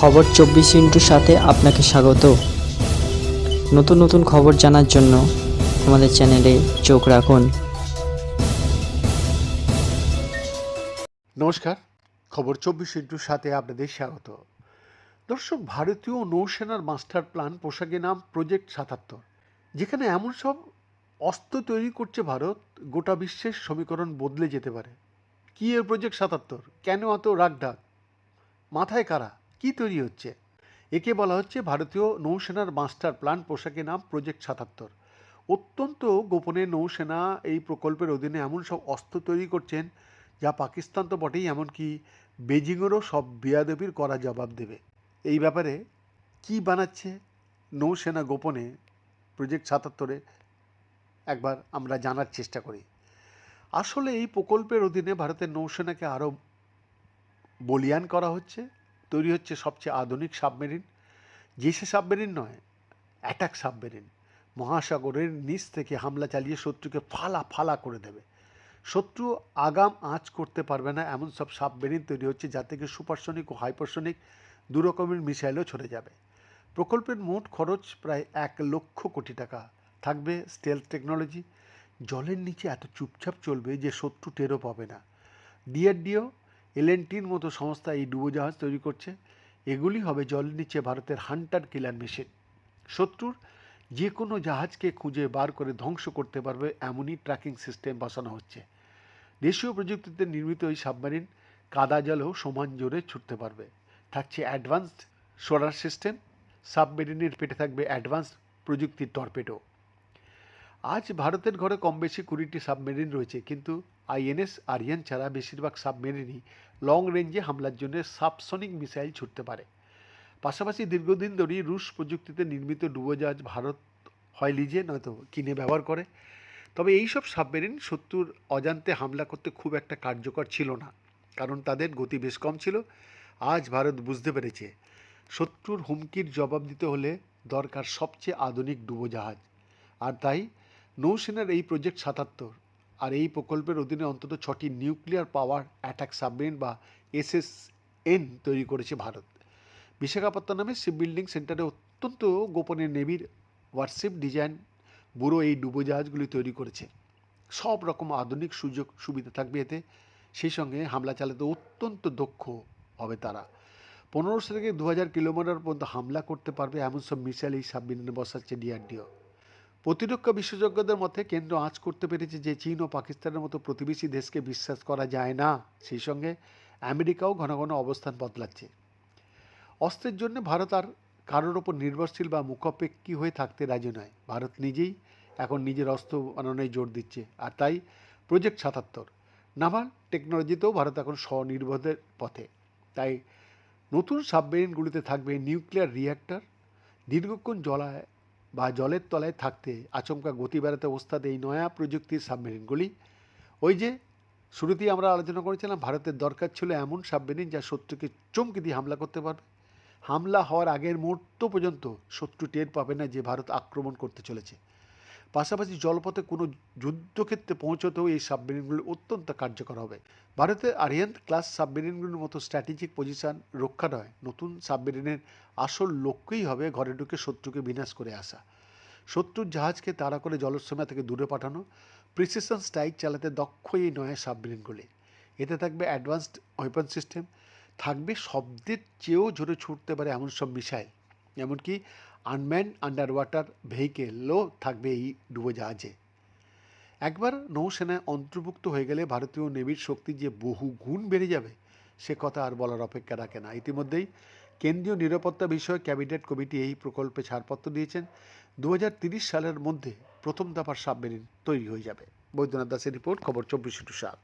খবর চব্বিশ ইন্টুর সাথে আপনাকে স্বাগত। নতুন নতুন খবর জানার জন্য আমাদের চ্যানেলে চোখ রাখুন। নমস্কার, খবর চব্বিশ ইন্টুর সাথে আপনাদের স্বাগত। দর্শক, ভারতীয় নৌসেনার মাস্টার প্ল্যান পোশাকের নাম প্রজেক্ট সাতাত্তর, যেখানে এমন সব অস্ত্র তৈরি করছে ভারত, গোটা বিশ্বের সমীকরণ বদলে যেতে পারে। কী এর প্রজেক্ট সাতাত্তর? কেন এত রাগঢাক? মাথায় কারা? কি তৈরি হচ্ছে? একে বলা হচ্ছে ভারতীয় নৌসেনার মাস্টার প্ল্যান, পোশাকের নাম প্রজেক্ট সাতাত্তর। অত্যন্ত গোপনে নৌসেনা এই প্রকল্পের অধীনে এমন সব অস্ত্র তৈরি করছেন, যা পাকিস্তান তো বটেই, এমনকি বেজিংয়েরও সব বেয়াদবির করা জবাব দেবে। এই ব্যাপারে কি বানাচ্ছে নৌসেনা গোপনে প্রজেক্ট সাতাত্তরে? একবার আমরা জানার চেষ্টা করি। আসলে এই প্রকল্পের অধীনে ভারতের নৌসেনাকে আরও বলিয়ান করা হচ্ছে তৈরি হচ্ছে সবচেয়ে আধুনিক সাবমেরিন। যে সে সাবমেরিন নয়, অ্যাটাক সাবমেরিন। মহাসাগরের নিচ থেকে হামলা চালিয়ে শত্রুকে ফালা ফালা করে দেবে। শত্রু আগাম আঁচ করতে পারবে না, এমন সব সাবমেরিন তৈরি হচ্ছে যা থেকে সুপারসনিক ও হাইপারসনিক দু রকমের মিসাইলও ছড়ে যাবে। প্রকল্পের মোট খরচ প্রায় এক লক্ষ কোটি টাকা। থাকবে স্টেলথ টেকনোলজি জলের নিচে এত চুপচাপ চলবে যে শত্রু টেরও পাবে না। ডিআরডিও এলএনটির মতো সংস্থা এই ডুবোজাহাজ তৈরি করছে। এগুলি হবে জলের নিচে ভারতের হান্টার কিলার মেশিন। শত্রুর যে কোনো জাহাজকে খুঁজে বার করে ধ্বংস করতে পারবে এমনই ট্র্যাকিং সিস্টেম বসানো হচ্ছে। দেশীয় প্রযুক্তিতে নির্মিত এই সাবমেরিন কাদা জলেও সমান জোরে ছুটতে পারবে। থাকছে অ্যাডভান্সড সোলার সিস্টেম, সাবমেরিনের পেটে থাকবে অ্যাডভান্স প্রযুক্তির টর্পেডো। আজ ভারতের ঘরে কম বেশি কুড়িটি সাবমেরিন রয়েছে, কিন্তু আইএনএস, আরিয়ান ছাড়া বেশিরভাগ সাবমেরিনই লং রেঞ্জে হামলার জন্য সাবসনিক মিসাইল ছুটতে পারে। পাশাপাশি দীর্ঘদিন ধরেই রুশ প্রযুক্তিতে নির্মিত ডুবোজাহাজ ভারত হয় লিজে, নয়তো কিনে ব্যবহার করে। তবে এই সব সাবমেরিন শত্রুর অজান্তে হামলা করতে খুব একটা কার্যকর ছিল না, কারণ তাদের গতি বেশ কম ছিল। আজ ভারত বুঝতে পেরেছে, শত্রুর হুমকির জবাব দিতে হলে দরকার সবচেয়ে আধুনিক ডুবোজাহাজ। আর তাই নৌসেনার এই প্রজেক্ট সাতাত্তর আর এই প্রকল্পের অধীনে অন্তত ছটি নিউক্লিয়ার পাওয়ার অ্যাটাক সাবমেরিন বা এসএসএন তৈরি করেছে ভারত। বিশাখাপত্তনমে শিপ বিল্ডিং সেন্টারে অত্যন্ত গোপনে নেভির ওয়ারশিপ ডিজাইন ব্যুরো এই ডুবোজাহাজগুলি তৈরি করেছে। সব রকম আধুনিক সুযোগ সুবিধা থাকবে এতে। সেই সঙ্গে হামলা চালাতে অত্যন্ত দক্ষ হবে তারা। পনেরোশো থেকে দু হাজার কিলোমিটার পর্যন্ত হামলা করতে পারবে এমন সব মিসাইল এই সাবমেরিনে বসাচ্ছে ডিআরডিও। প্রতিরক্ষা বিশেষজ্ঞদের মতে কেন্দ্র আঁচ করতে পেরেছে যে চীন ও পাকিস্তানের মতো প্রতিবেশী দেশকে বিশ্বাস করা যায় না। সেই সঙ্গে আমেরিকাও ঘন ঘন অবস্থান বদলাচ্ছে। অস্ত্রের জন্য ভারত আর কারোর ওপর নির্ভরশীল বা মুখাপেক্ষী হয়ে থাকতে রাজি নয়। ভারত নিজেই এখন নিজের অস্ত্র বানানোয় জোর দিচ্ছে আর তাই প্রজেক্ট সাতাত্তর। নাভাল টেকনোলজিতেও ভারত এখন স্বনির্ভরের পথে। তাই নতুন সাবমেরিনগুলিতে থাকবে নিউক্লিয়ার রিয়্যাক্টর দীর্ঘক্ষণ জলায় বা জলের তলায় থাকতে আচমকা গতি বেড়াতে ওস্তাদ এই নয়া প্রযুক্তির সাবমেরিনগুলি। ওই যে, শুরুতেই আমরা আলোচনা করেছিলাম, ভারতের দরকার ছিল এমন সাবমেরিন যা শত্রুকে চমকে দিয়ে হামলা করতে পারবে। হামলা হওয়ার আগের মুহূর্ত পর্যন্ত শত্রু টের পাবে না যে ভারত আক্রমণ করতে চলেছে। পাশাপাশি জলপথে কোনো যুদ্ধক্ষেত্রে পৌঁছতেও এই সাবমেরিনগুলি অত্যন্ত কার্যকর হবে। ভারতের আরিয়ান ক্লাস সাবমেরিনগুলির মতো স্ট্র্যাটেজিক পজিশন রক্ষা নয়, নতুন সাবমেরিনের আসল লক্ষ্যই হবে ঘরে ঢুকে শত্রুকে বিনাশ করে আসা। শত্রুর জাহাজকে তাড়া করে জলসীমা থেকে দূরে পাঠানো, প্রিসিশন স্ট্রাইক চালাতে দক্ষ এই নয়া সাবমেরিনগুলি। এতে থাকবে অ্যাডভান্সড ওয়েপন সিস্টেম, থাকবে শব্দের চেয়েও জোরে ছুটতে পারে এমন সব মিসাইল। এমনকি আনম্যান আন্ডার ওয়াটার ভেহিকেলও থাকবে এই ডুবোজাহাজে একবার নৌসেনায় অন্তর্ভুক্ত হয়ে গেলে ভারতীয় নেভির শক্তি যে বহু গুণ বেড়ে যাবে, সে কথা আর বলার অপেক্ষা রাখে না। ইতিমধ্যেই কেন্দ্রীয় নিরাপত্তা বিষয়ক ক্যাবিনেট কমিটি এই প্রকল্পে ছাড়পত্র দিয়েছেন। দু সালের মধ্যে প্রথম দফার সাবমেরিন তৈরি হয়ে যাবে। বৈদ্যনাথ দাসের রিপোর্ট, খবর চব্বিশ টু সাত।